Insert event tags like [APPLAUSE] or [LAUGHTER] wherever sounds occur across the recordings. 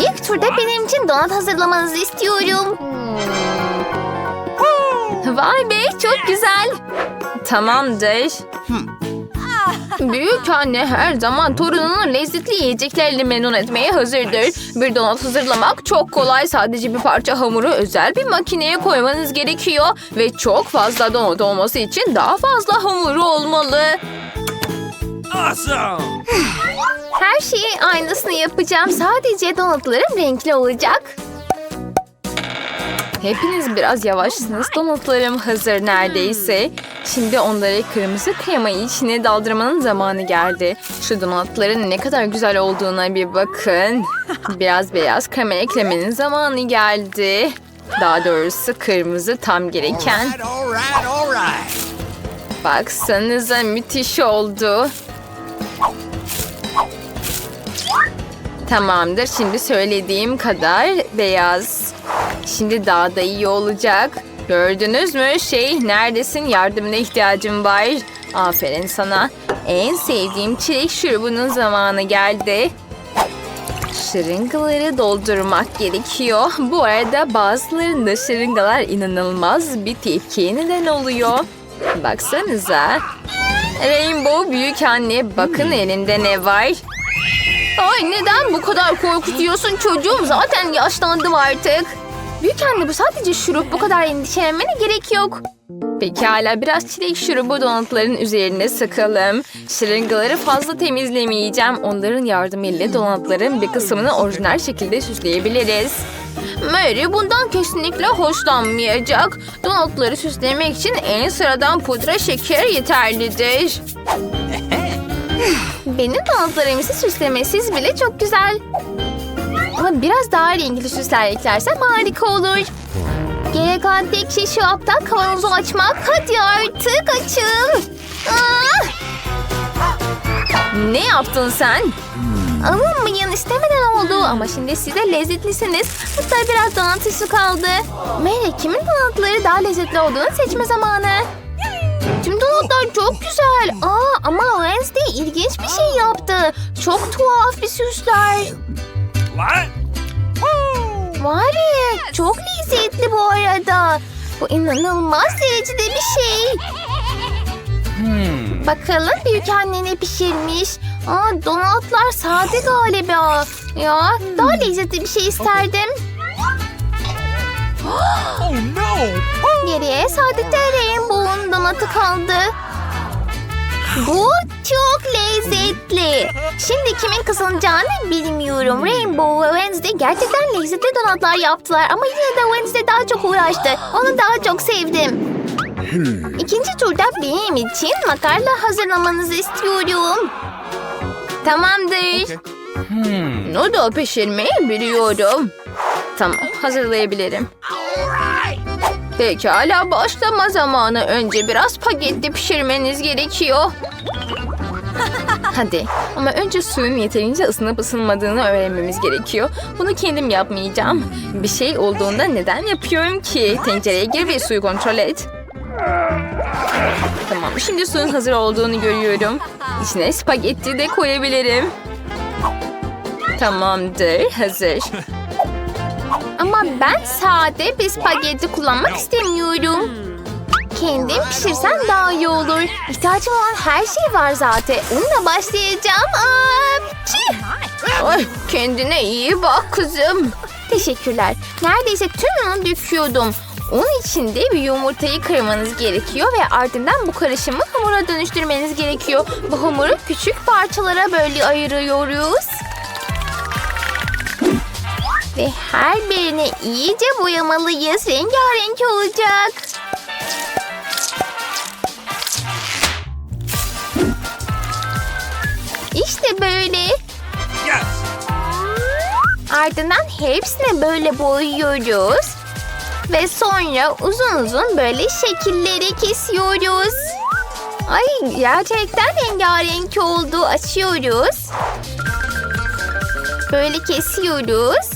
İlk turda benim için donat hazırlamanızı istiyorum. Vay be çok güzel. Tamamdır. Büyük anne her zaman torununun lezzetli yiyeceklerini memnun etmeye hazırdır. Bir donat hazırlamak çok kolay. Sadece bir parça hamuru özel bir makineye koymanız gerekiyor. Ve çok fazla donat olması için daha fazla hamuru olmalı. Awesome! Her şeyi aynısını yapacağım. Sadece donatlarım renkli olacak. Hepiniz biraz yavaşsınız. Donatlarım hazır neredeyse. Şimdi onları kırmızı kremayı içine daldırmanın zamanı geldi. Şu donatların ne kadar güzel olduğuna bir bakın. [LAUGHS] Biraz beyaz krema eklemenin zamanı geldi. Daha doğrusu kırmızı tam gereken. Alright, alright, alright. Baksanıza müthiş oldu. Tamamdır. Şimdi söylediğim kadar beyaz. Şimdi daha da iyi olacak. Gördünüz mü? Şey neredesin? Yardımına ihtiyacım var. Aferin sana. En sevdiğim çilek şurubunun zamanı geldi. Şırıngaları doldurmak gerekiyor. Bu arada bazılarında şırıngalar inanılmaz bir tepkiye neden oluyor. Baksanıza. Rainbow büyük anne bakın elinde ne var. Ay neden bu kadar korkutuyorsun çocuğum? Zaten yaşlandım artık. Büyük anne bu sadece şurup. Bu kadar endişelenmene gerek yok. Pekala biraz çilek şurubu donatların üzerine sıkalım. Şırıngaları fazla temizlemeyeceğim. Onların yardımıyla donatların bir kısmını orijinal şekilde süsleyebiliriz. Mary bundan kesinlikle hoşlanmayacak. Donatları süslemek için en sıradan pudra şeker yeterlidir. [LAUGHS] Benim donatlarım ise süslemesiz bile çok güzel. Ama biraz daha renkli süsler eklersem harika olur. Gerek kalan tek şey şu aptal kavanozu açmak. Hadi artık açın. Ah! Ne yaptın sen? Alınmayın istemeden oldu ama şimdi siz de lezzetlisiniz. Hatta biraz donat süsü kaldı. Mary kimin donatları daha lezzetli olduğunu seçme zamanı. Tüm donatlar çok güzel. Aa, ama Wednesday ilginç bir şey yaptı. Çok tuhaf bir süsler. What? Var ya çok lezzetli bu arada. Bu inanılmaz derecede bir şey. Bakalım büyük anne ne pişirmiş. Aa, donatlar sade galiba. Ya daha lezzetli bir şey isterdim. Oh no! Geriye sadece Rainbow'un donatı kaldı. Bu çok lezzetli. Şimdi kimin kazanacağını bilmiyorum. Rainbow ve Wednesday gerçekten lezzetli donatlar yaptılar. Ama yine de Wednesday daha çok uğraştı. Onu daha çok sevdim. İkinci turda benim için makarna hazırlamanızı istiyorum. Tamamdır. Noodle pişirmeyi biliyorum. Tamam hazırlayabilirim. Pekala başlama zamanı. Önce biraz spagetti pişirmeniz gerekiyor. [LAUGHS] Hadi ama önce suyun yeterince ısınıp ısınmadığını öğrenmemiz gerekiyor. Bunu kendim yapmayacağım. Bir şey olduğunda neden yapıyorum ki? Tencereye gir ve suyu kontrol et. Tamam şimdi suyun hazır olduğunu görüyorum. İçine spagetti de koyabilirim. Tamamdır hazır. [LAUGHS] Ama ben sade bir spagetti kullanmak istemiyorum. Kendim pişirsem daha iyi olur. İhtiyacım olan her şey var zaten. Onunla başlayacağım. Apçı! Ay, kendine iyi bak kızım. Teşekkürler. Neredeyse tümünü döküyordum. Onun için de bir yumurtayı kırmanız gerekiyor ve ardından bu karışımı hamura dönüştürmeniz gerekiyor. Bu hamuru küçük parçalara böyle ayırıyoruz. Ve her birini iyice boyamalıyız. Rengarenk olacak. İşte böyle. Yes! Ardından hepsini böyle boyuyoruz. Ve sonra uzun uzun böyle şekilleri kesiyoruz. Ay gerçekten rengarenk oldu. Açıyoruz. Böyle kesiyoruz.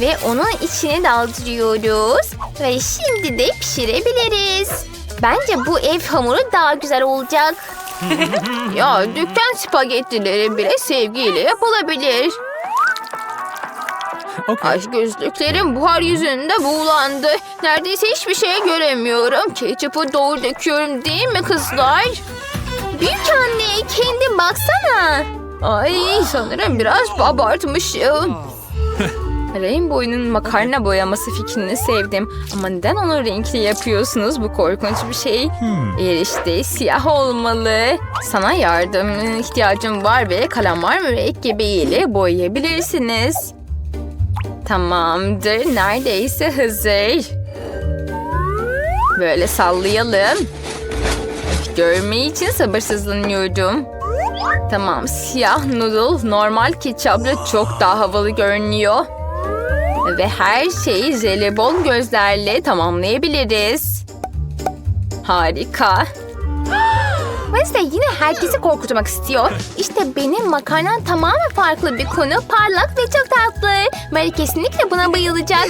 Ve onun içine daldırıyoruz. Ve şimdi de pişirebiliriz. Bence bu ev hamuru daha güzel olacak. [LAUGHS] Ya dükkan spagettileri bile sevgiyle yapılabilir. Okay. Ay gözlüklerim buhar yüzünde buğulandı. Neredeyse hiçbir şey göremiyorum. Ketçapı doğru döküyorum değil mi kızlar? Büyük anne kendin baksana. Ay sanırım biraz abartmışım. Rainbow'un makarna boyaması fikrini sevdim. Ama neden onu renkli yapıyorsunuz? Bu korkunç bir şey. Eğer işte siyah olmalı. Sana yardım ihtiyacım var ve kalamar mürekkebiyle boyayabilirsiniz. Tamamdır. Neredeyse hazır. Böyle sallayalım. Görmeyi için sabırsızlanıyorum. Tamam, siyah noodle normal ketçapla çok daha havalı görünüyor. Ve her şeyi jelibon gözlerle tamamlayabiliriz. Harika. Wednesday yine herkesi korkutmak istiyor. İşte benim makarnam tamamen farklı bir konu. Parlak ve çok tatlı. Mary kesinlikle buna bayılacak.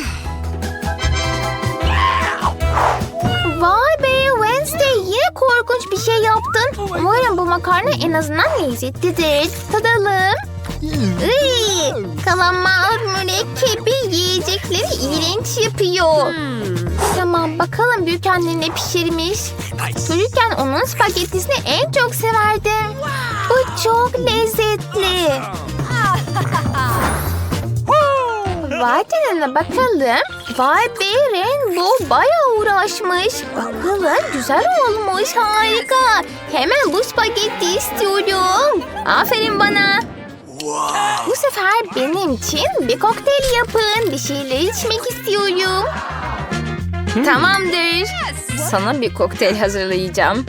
Vay be Wednesday yine korkunç bir şey yaptın. Umarım bu makarna en azından lezzetlidir. Tadalım. Iy, kalamar mürekkebi yiyecekleri iğrenç yapıyor. Tamam bakalım büyük annen ne pişirmiş. Çocukken onun spagettisini en çok severdim. Bu çok lezzetli. [LAUGHS] Vay canına bakalım. Vay be Rainbow bayağı uğraşmış. Bakalım güzel olmuş harika. Hemen bu spagetti istiyorum. Aferin bana. Bu sefer benim için bir kokteyl yapın. Bir şeyler içmek istiyorum. Tamamdır. Sana bir kokteyl hazırlayacağım.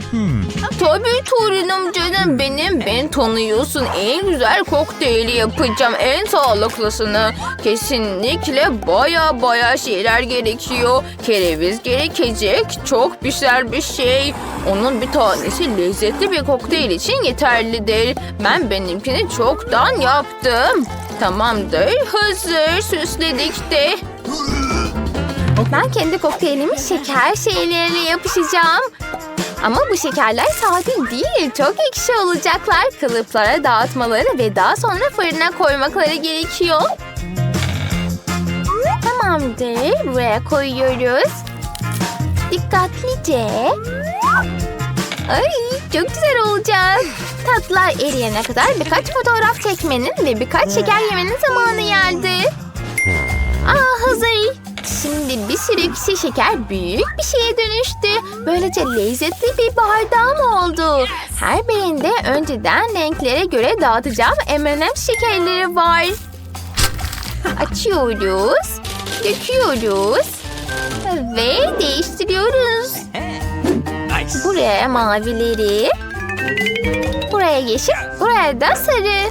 Tabii torunum canım benim. Ben tanıyorsun. En güzel kokteyli yapacağım. En sağlıklısını. Kesinlikle baya baya şeyler gerekiyor. Kereviz gerekecek. Çok güzel bir şey. Onun bir tanesi lezzetli bir kokteyl için yeterlidir. Ben benimkini çoktan yaptım. Tamamdır. Hazır. Süsledik de. Ben kendi kokteylimi şeker şeylerine yapışacağım. Ama bu şekerler sade değil. Çok ekşi olacaklar. Kalıplara dağıtmaları ve daha sonra fırına koymakları gerekiyor. Tamamdır. Buraya koyuyoruz. Dikkatlice. Ay çok güzel olacak. Tatlar eriyene kadar birkaç fotoğraf çekmenin ve birkaç şeker yemenin zamanı geldi. Aa hazır. Şimdi bir sürü kişi şeker büyük bir şeye dönüştü. Böylece lezzetli bir bardağım oldu. Her birinde önceden renklere göre dağıtacağım M&M şekerleri var. Açıyoruz. Döküyoruz. Ve değiştiriyoruz. Buraya mavileri. Buraya yeşil, buraya da sarı.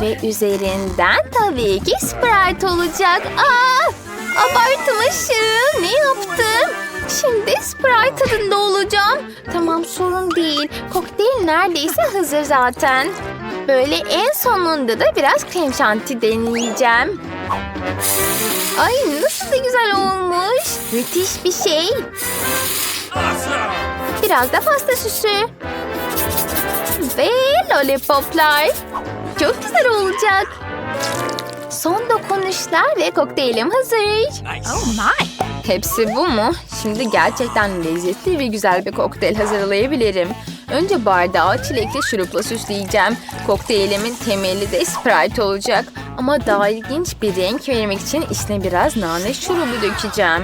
Ve üzerinden tabii ki Sprite olacak. Aa! Abartmışım. Ne yaptım? Şimdi Sprite tadında olacağım. Tamam sorun değil. Kokteyl neredeyse hazır zaten. Böyle en sonunda da biraz krem şanti deneyeceğim. Ay nasıl da güzel olmuş. Müthiş bir şey. Biraz da pasta süsü. Ve lollipoplar. Çok güzel olacak. Son dokunuşlar ve kokteylim hazır. Nice. Oh my. Hepsi bu mu? Şimdi gerçekten lezzetli ve güzel bir kokteyl hazırlayabilirim. Önce bardağı çilekli şurupla süsleyeceğim. Kokteylimin temeli de Sprite olacak. Ama daha ilginç bir renk vermek için içine biraz nane şurubu dökeceğim.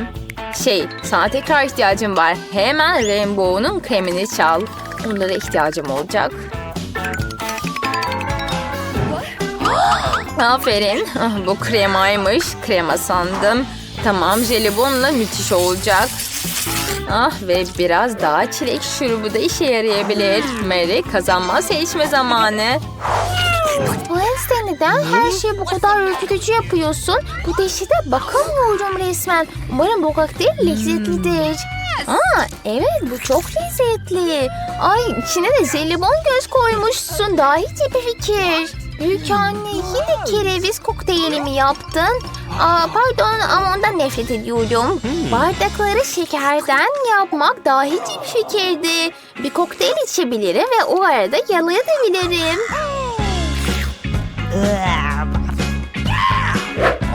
Şey, sana tekrar ihtiyacım var. Hemen Rainbow'un kremini çal. Onlara ihtiyacım olacak. Aferin. Ah, bu kremaymış. Krema sandım. Tamam jelibonla müthiş olacak. Ah ve biraz daha çilek şurubu da işe yarayabilir. Mary kazanma seçme zamanı. Wednesday neden her şeyi bu kadar ürkütücü yapıyorsun? Bu dehşete bakamıyorum resmen. Umarım bu kokteyl lezzetlidir. Aa, evet bu çok lezzetli. Ay içine de jelibon göz koymuşsun. Daha iyi bir fikir. Büyük anne yine kereviz kokteylimi yaptın. Aa, pardon ama ondan nefret ediyorum. Bardakları şekerden yapmak daha hiç bir fikirdi. Bir kokteyl içebilirim ve o arada yalayabilirim.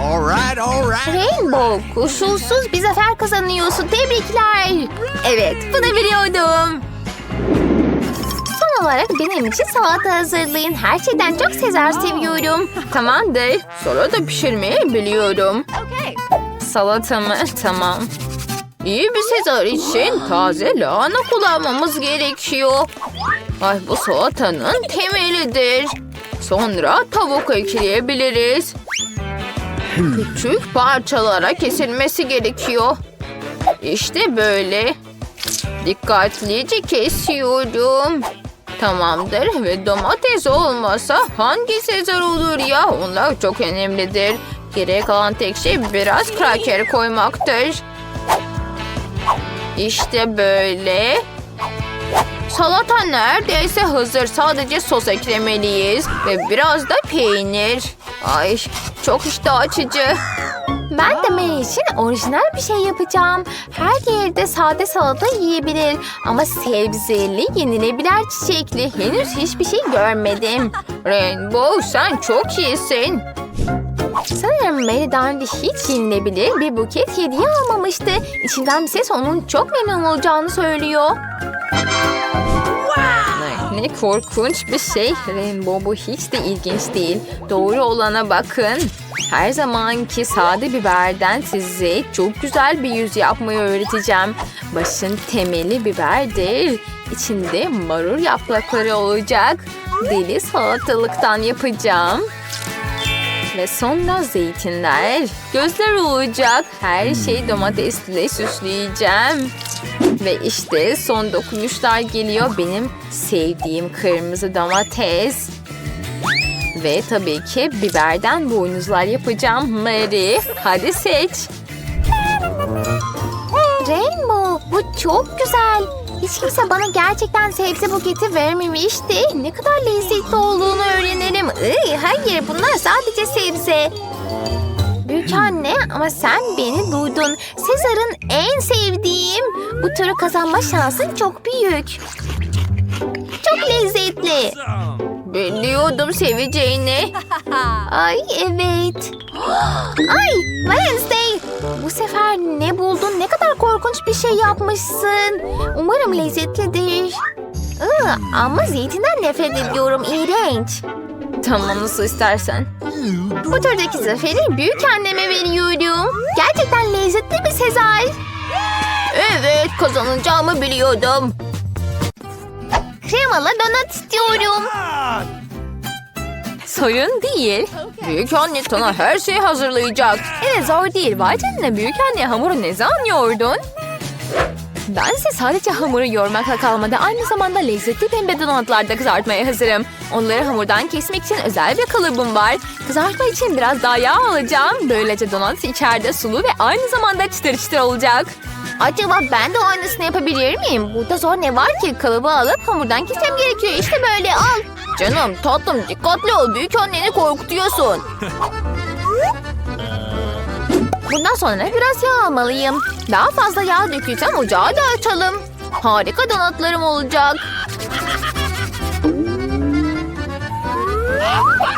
All right. right, all right. Rainbow koşulsuz bir zafer kazanıyorsun. Tebrikler. Evet bunu biliyordum. Son olarak benim için salata hazırlayın. Her şeyden çok Sezar seviyorum. Tamamdır. Salata pişirmeyi biliyorum. Salata mı? Tamam. İyi bir sezar için taze lahana kullanmamız gerekiyor. Ay bu salatanın temelidir. Sonra tavuk ekleyebiliriz. Küçük parçalara kesilmesi gerekiyor. İşte böyle. Dikkatlice kesiyorum. Tamamdır ve domates olmasa hangi sezar olur ya? Onlar çok önemlidir. Geriye kalan tek şey biraz kraker koymaktır. İşte böyle. Salata neredeyse hazır. Sadece sos eklemeliyiz. Ve biraz da peynir. Ay çok iştah açıcı. Ben de Mary için orijinal bir şey yapacağım. Her yerde sade salata yiyebilir. Ama sebzeli, yenilebilir çiçekli. Henüz hiçbir şey görmedim. [LAUGHS] Rainbow sen çok iyisin. Sanırım Mary daha önce hiç yenilebilir bir buket hediye almamıştı. İçinden bir ses onun çok memnun olacağını söylüyor. Ne korkunç bir şey. Rainbow bu hiç de ilginç değil. Doğru olana bakın. Her zamanki sade biberden size çok güzel bir yüz yapmayı öğreteceğim. Başın temeli biberdir. İçinde marul yaprakları olacak. Deli salatalıktan yapacağım. Ve sonra zeytinler, gözler olacak. Her şeyi domatesle süsleyeceğim. Ve işte son dokunuşlar geliyor. Benim sevdiğim kırmızı domates. Ve tabii ki biberden boynuzlar yapacağım. Mary, hadi seç. Rainbow bu çok güzel. Hiç kimse bana gerçekten sebze buketi vermemişti. Ne kadar lezzetli olduğunu öğrenelim. Iy, hayır bunlar sadece sebze. Büyük anne ama sen beni duydun. Sezar'ın en sevdiğim. Bu turu kazanma şansın çok büyük. Çok lezzetli. Biliyordum seveceğini. [LAUGHS] Ay evet. Ay Wednesday. Bu sefer ne buldun? Ne kadar korkunç bir şey yapmışsın. Umarım lezzetlidir. Iı, ama zeytinden nefret ediyorum. İğrenç. Tamam nasıl istersen. Bu turdaki zaferi büyük anneme veriyorum. Gerçekten lezzetli bir Sezar. Evet kazanacağımı biliyordum. Kremalı donat istiyorum. Sorun değil. Büyük anne sana her şeyi hazırlayacak. Evet zor değil. Vay canına büyük anne hamuru ne zaman yoğurdun? Ben ise sadece hamuru yoğurmakla kalmadı. Aynı zamanda lezzetli pembe donatlar da kızartmaya hazırım. Onları hamurdan kesmek için özel bir kalıbım var. Kızartma için biraz daha yağ alacağım. Böylece donat içeride sulu ve aynı zamanda çıtır çıtır olacak. Acaba ben de aynısını yapabilir miyim? Burada zor ne var ki? Kalıbı alıp hamurdan kesmem gerekiyor. İşte böyle al. Canım tatlım dikkatli ol. Büyük anneni korkutuyorsun. [LAUGHS] Bundan sonra biraz yağ almalıyım. Daha fazla yağ dökeceğim ocağı da açalım. Harika donatlarım olacak.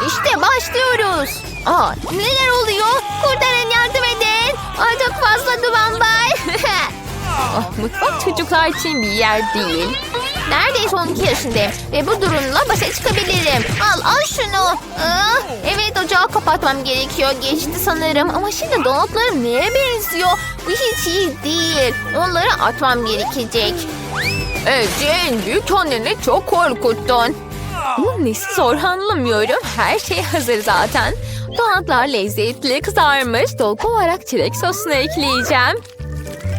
İşte başlıyoruz. Aa, neler oluyor? Kurtarın yardım edin. Ay çok fazla duman var. [LAUGHS] Ah, mutfak çocuklar için bir yer değil. Neredeyse 12 yaşındayım ve bu durumla başa çıkabilirim. Al al şunu. Aa, evet ocağı kapatmam gerekiyor. Geçti sanırım ama şimdi donatlarım neye benziyor? Bu hiç iyi değil. Onları atmam gerekecek. Jane büyük anneni çok korkuttun. Bunun nesi zor anlamıyorum. Her şey hazır zaten. Donatlar lezzetli kızarmış. Dolgu olarak çilek sosunu ekleyeceğim.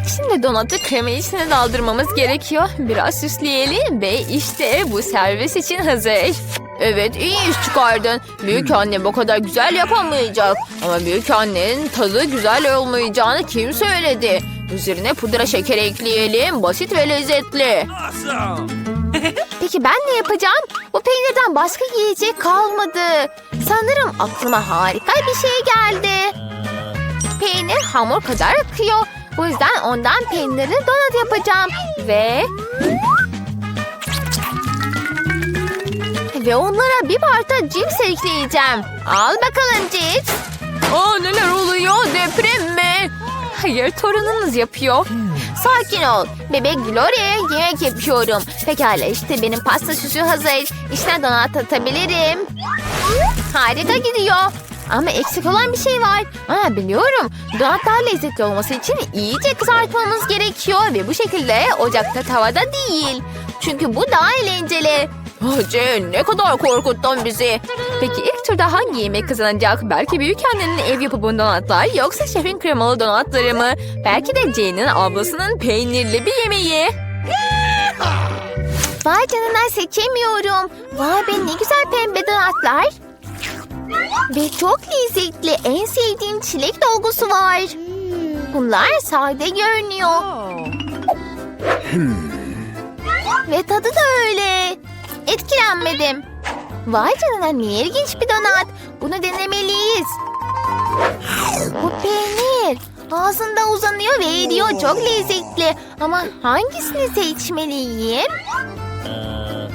Şimdi donatı krema içine daldırmamız gerekiyor. Biraz süsleyelim ve işte bu servis için hazır. Evet iyi iş çıkardın. Büyük anne bu kadar güzel yapamayacak. Ama büyük annenin tadı güzel olmayacağını kim söyledi? Üzerine pudra şeker ekleyelim. Basit ve lezzetli. [LAUGHS] Peki ben ne yapacağım? Bu peynirden başka yiyecek kalmadı. Sanırım aklıma harika bir şey geldi. Peynir hamur kadar akıyor. Bu yüzden ondan peynirli donat yapacağım. Ve... Ve onlara bir parça cips ekleyeceğim. Al bakalım cips. Aa neler oluyor? Deprem mi? Hayır torununuz yapıyor. Sakin ol. Bebek Gloria'ya yemek yapıyorum. Pekala işte benim pasta süsü hazır. İçine donat atabilirim. Harika gidiyor. Ama eksik olan bir şey var. Aa, biliyorum. Donat daha lezzetli olması için iyice kızartmamız gerekiyor. Ve bu şekilde ocakta tavada değil. Çünkü bu daha eğlenceli. Ah Jane ne kadar korkuttun bizi. Peki ilk turda hangi yemek kazanacak? Belki büyük annenin ev yapımı donatlar yoksa şefin kremalı donatları mı? Belki de Jane'in ablasının peynirli bir yemeği. Vay canına seçemiyorum. Vay be ne güzel pembe donatlar. Ve çok lezzetli. En sevdiğim çilek dolgusu var. Bunlar sade görünüyor. Ve tadı da öyle. Etkilenmedim. Vay canına ne ilginç bir donat. Bunu denemeliyiz. Bu peynir. Ağzında uzanıyor ve eriyor. Çok lezzetli. Ama hangisini seçmeliyim?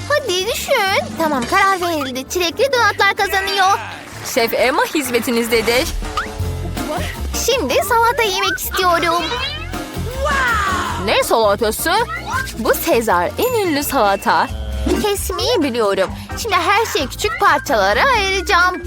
Hadi düşün. Tamam karar verildi. Çilekli donatlar kazanıyor. Şef Emma hizmetinizdedir. Şimdi salata yemek istiyorum. Ne salatası? Bu Sezar en ünlü salata. Kesmeyi biliyorum. Şimdi her şeyi küçük parçalara ayıracağım.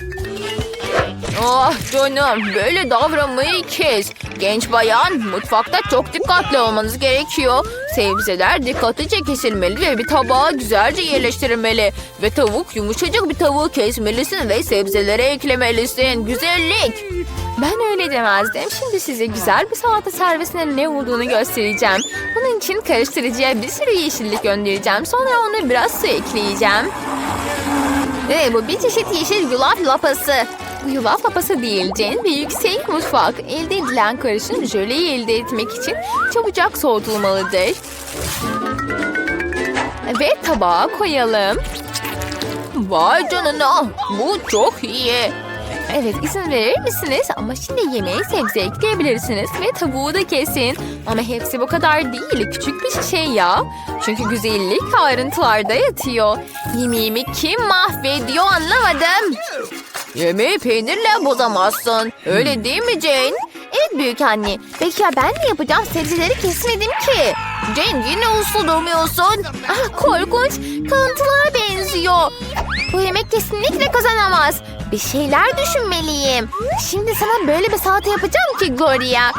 Ah canım böyle davranmayı kes. Genç bayan mutfakta çok dikkatli olmanız gerekiyor. Sebzeler dikkatlice kesilmeli ve bir tabağa güzelce yerleştirilmeli. Ve tavuk yumuşacık bir tavuğu kesmelisin ve sebzelere eklemelisin. Güzellik. Ben öyle demezdim. Şimdi size güzel bir salata servisinin ne olduğunu göstereceğim. Bunun için karıştırıcıya bir sürü yeşillik göndereceğim. Sonra ona biraz su ekleyeceğim. Ve bu bir çeşit yeşil yulaf lapası. Bu yulaf lapası değil Jen ve yüksek mutfak. Elde edilen karışım jöleyi elde etmek için çabucak soğutulmalıdır. Ve tabağa koyalım. Vay canına bu çok iyi. Evet izin verir misiniz? Ama şimdi yemeğe sebze ekleyebilirsiniz ve tavuğu da kesin. Ama hepsi bu kadar değil. Küçük bir şey ya. Çünkü güzellik ayrıntılarda yatıyor. Yemeğimi kim mahvediyor anlamadım. Yemeği peynirle bozamazsın. Öyle değil mi Jane? Evet büyük anne. Peki ya ben ne yapacağım? Sebzeleri kesmedim ki. Jane yine uslu durmuyorsun. Ah korkunç. Kalıntılara benziyor. Bu yemek kesinlikle kazanamaz. Bir şeyler düşünmeliyim. Şimdi sana böyle bir salata yapacağım ki Gloria.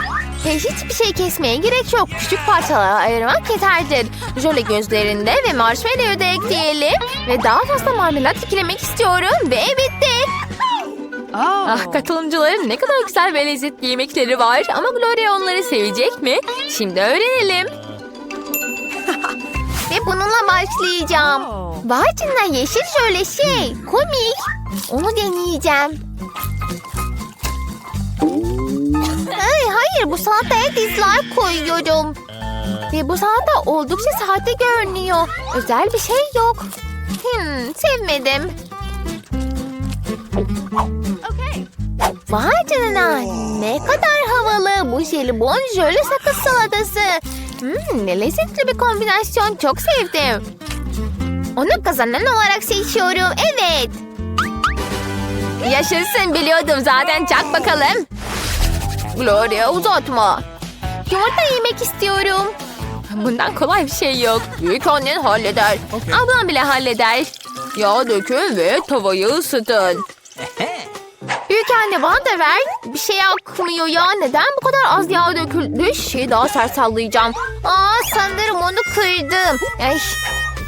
Ve hiçbir şey kesmeye gerek yok. Küçük parçalara ayırmak yeterlidir. Jöle gözlerinde ve marshmallow'u da ekleyelim. Ve daha fazla marmelat eklemek istiyorum. Ve bitti. Ah katılımcıların ne kadar güzel ve lezzetli yemekleri var. Ama Gloria onları sevecek mi? Şimdi öğrenelim. [LAUGHS] Ve bununla başlayacağım. Vay yeşil şöyle şey. Komik. Onu deneyeceğim. Ay, hayır bu salataya dislike koyuyorum. Ve bu salata oldukça sahte görünüyor. Özel bir şey yok. Hmm, sevmedim. Vay canına ne kadar havalı bu jelibon jöle sakız salatası. Hmm, ne lezzetli bir kombinasyon çok sevdim. Onu kazanan olarak seçiyorum evet. Yaşasın biliyordum zaten çak bakalım. Gloria uzatma. Yumurta yemek istiyorum. Bundan kolay bir şey yok. Büyük annen halleder. Ablam bile halleder. Yağ dökün ve tavayı ısıtın. [LAUGHS] Büyük anne bana da ver. Bir şey akmıyor ya. Neden bu kadar az yağ döküldü? Şeyi daha sert sallayacağım. Aa sanırım onu kırdım. Ay,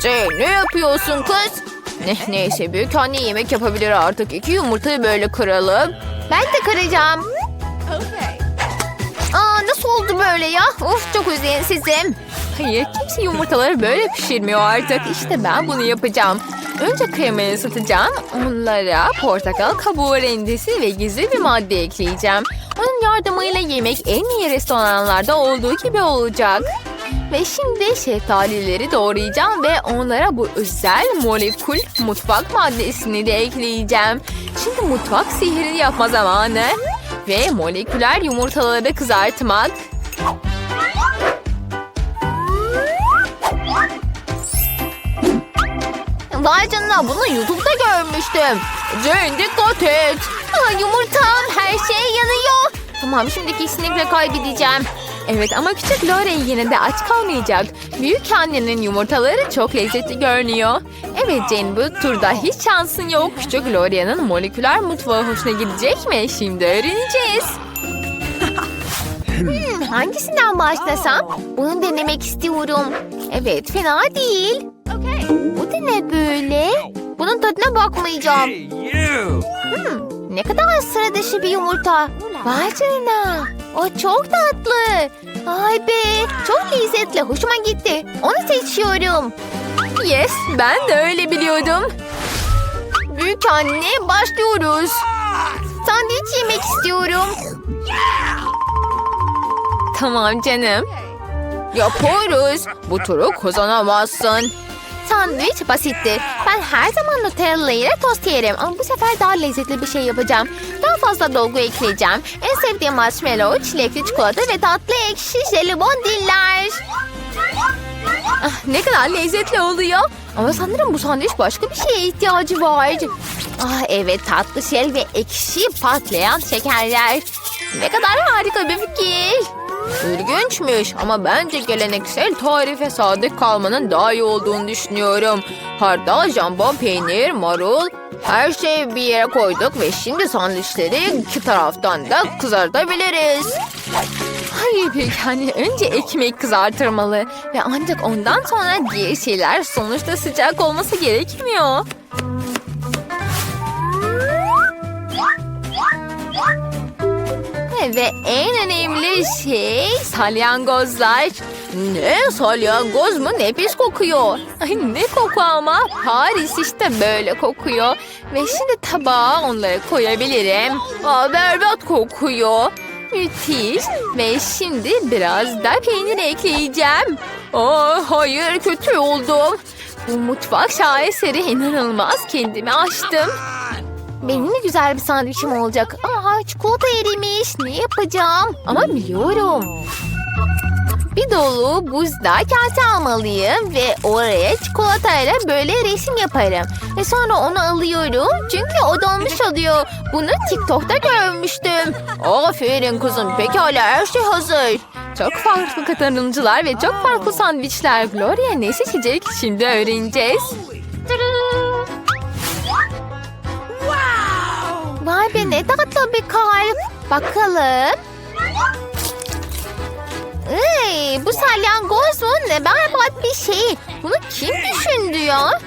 Şey ne yapıyorsun kız? Ne, neyse büyük anne yemek yapabilir artık. İki yumurtayı böyle kıralım. ben de kıracağım. Aa nasıl oldu böyle ya? Of çok üzgünsüzüm. Hayır kimse yumurtaları böyle pişirmiyor artık. İşte ben bunu yapacağım. Önce kremayı ısıtacağım. Onlara portakal kabuğu rendesi ve gizli bir madde ekleyeceğim. Onun yardımıyla yemek en iyi restoranlarda olduğu gibi olacak. Ve şimdi şeftalileri doğrayacağım ve onlara bu özel molekül mutfak maddesini de ekleyeceğim. Şimdi mutfak sihrini yapma zamanı. Ve moleküler yumurtaları kızartmak. Vay canına bunu YouTube'da görmüştüm. Jane dikkat et. Aa, yumurtam her şey yanıyor. Tamam şimdi kesinlikle kaybedeceğim. Evet ama küçük Lore yine de aç kalmayacak. Büyük annenin yumurtaları çok lezzetli görünüyor. Evet Jane bu turda hiç şansın yok. Küçük Lore'nin moleküler mutfağı hoşuna gidecek mi? Şimdi öğreneceğiz. [LAUGHS] Hmm, hangisinden başlasam? Bunu denemek istiyorum. Evet fena değil. Bu da ne böyle? Bunun tadına bakmayacağım. You! Ne kadar sıra dışı bir yumurta. Vay canına. O çok tatlı. Ay be. Çok lezzetli. Hoşuma gitti. Onu seçiyorum. Yes ben de öyle biliyordum. Büyük anne başlıyoruz. Sandviç yemek istiyorum. Tamam canım. Yapıyoruz. Bu turu kazanamazsın. Sandviç basitti. Ben her zaman Nutella ile tost yerim ama bu sefer daha lezzetli bir şey yapacağım. Daha fazla dolgu ekleyeceğim. En sevdiğim marshmallow, çilekli çikolata ve tatlı ekşi jelibon diller. Ah, ne kadar lezzetli oluyor. Ama sanırım bu sandviç başka bir şeye ihtiyacı var. Ah evet tatlı şel ve ekşi patlayan şekerler. Ne kadar harika bir fikir. İlginçmiş ama bence geleneksel tarife sadık kalmanın daha iyi olduğunu düşünüyorum. Hardal, jambon, peynir, marul her şeyi bir yere koyduk ve şimdi sandviçleri iki taraftan da kızartabiliriz. Hayır büyük anne önce ekmek kızartılmalı ve ancak ondan sonra diğer şeyler sonuçta sıcak olması gerekmiyor. Ve en önemli şey salyangozlar. Ne salyangoz mu ne pis kokuyor. Ay ne koku ama Paris işte böyle kokuyor. Ve şimdi tabağa onları koyabilirim. Aa, berbat kokuyor. Müthiş. Ve şimdi biraz da peynir ekleyeceğim. Aa, hayır kötü oldum. Bu mutfak şaheseri inanılmaz kendimi açtım. Benim de güzel bir sandviçim olacak. Aa çikolata erimiş. Ne yapacağım? Ama biliyorum. Bir dolu buzda kase almalıyım ve oraya çikolatayla böyle resim yaparım. Ve sonra onu alıyorum çünkü o dolmuş oluyor. Bunu TikTok'ta görmüştüm. Aferin kızım. Pekala her şey hazır. Çok farklı katılımcılar ve çok farklı sandviçler. Gloria ne seçecek? Şimdi öğreneceğiz. Vay be ne tatlı bir kalp. Bakalım. Ey, bu salyangoz mu? Ne berbat bir şey. Bunu kim düşündü ya?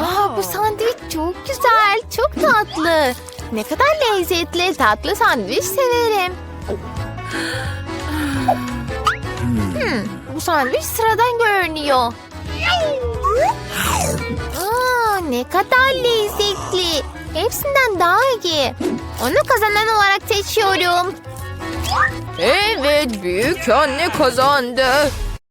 Aa, bu sandviç çok güzel, çok tatlı. Ne kadar lezzetli, tatlı sandviç severim. Hmm, bu sandviç sıradan görünüyor. Aa, ne kadar lezzetli. Hepsinden daha iyi. Onu kazanan olarak seçiyorum. Evet büyük anne kazandı.